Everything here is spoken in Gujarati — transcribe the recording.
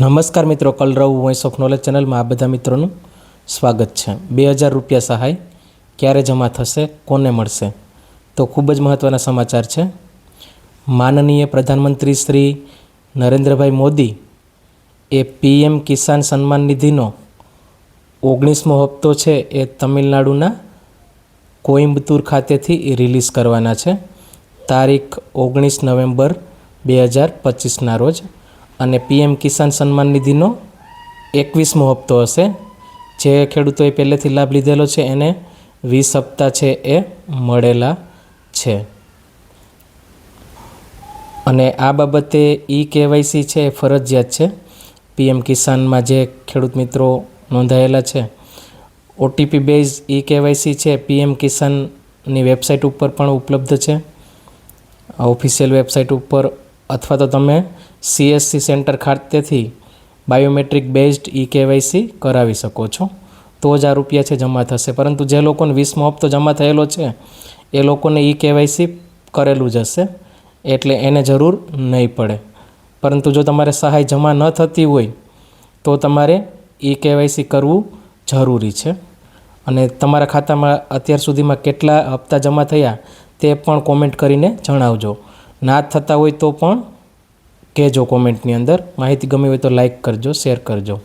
નમસ્કાર મિત્રો, કલરવ વોઇસ ઓફ નોલેજ ચેનલમાં આ બધા મિત્રોનું સ્વાગત છે. બે હજાર રૂપિયા સહાય ક્યારે જમા થશે, કોને મળશે? તો ખૂબ જ મહત્ત્વના સમાચાર છે. માનનીય પ્રધાનમંત્રી શ્રી નરેન્દ્રભાઈ મોદી એ પીએમ કિસાન સન્માન નિધિનો ઓગણીસમો હપ્તો છે એ તમિલનાડુના કોઇમ્બતુર ખાતેથી રિલીઝ કરવાના છે. તારીખ ઓગણીસ નવેમ્બર બે હજાર પચીસના રોજ. અને પીએમ કિસાન સન્માન નિધિનો એકવીસમો હપ્તો હશે. જે ખેડૂતોએ પહેલેથી લાભ લીધેલો છે, એને વીસ હપ્તા છે એ મળેલા છે. અને આ બાબતે ઈ કેવાયસી છે એ ફરજિયાત છે. પીએમ કિસાનમાં જે ખેડૂત મિત્રો નોંધાયેલા છે, ઓટીપી બેઝ ઈ કેવાયસી છે, પીએમ કિસાનની વેબસાઇટ ઉપર પણ ઉપલબ્ધ છે. ઓફિશિયલ વેબસાઇટ ઉપર અથવા તો તમે સીએસસી સેન્ટર ખાતેથી બાયોમેટ્રિક બેઝડ ઈ કેવાયસી કરાવી શકો છો. તો જ આ રૂપિયા છે જમા થશે. પરંતુ જે લોકોને વીસમો હપ્તો જમા થયેલો છે, એ લોકોને ઈ કેવાયસી કરેલું જ હશે. એટલે એને જરૂર નહીં પડે. પરંતુ જો તમારે સહાય જમા ન થતી હોય, તો તમારે ઈ કેવાયસી કરવું જરૂરી છે. અને તમારા ખાતામાં અત્યાર સુધીમાં કેટલા હપ્તા જમા થયા, તે પણ કોમેન્ટ કરીને જણાવજો. ના થતા હોય તો પણ કહેજો કોમેન્ટની અંદર. માહિતી ગમી હોય તો લાઈક કરજો શેર કરજો.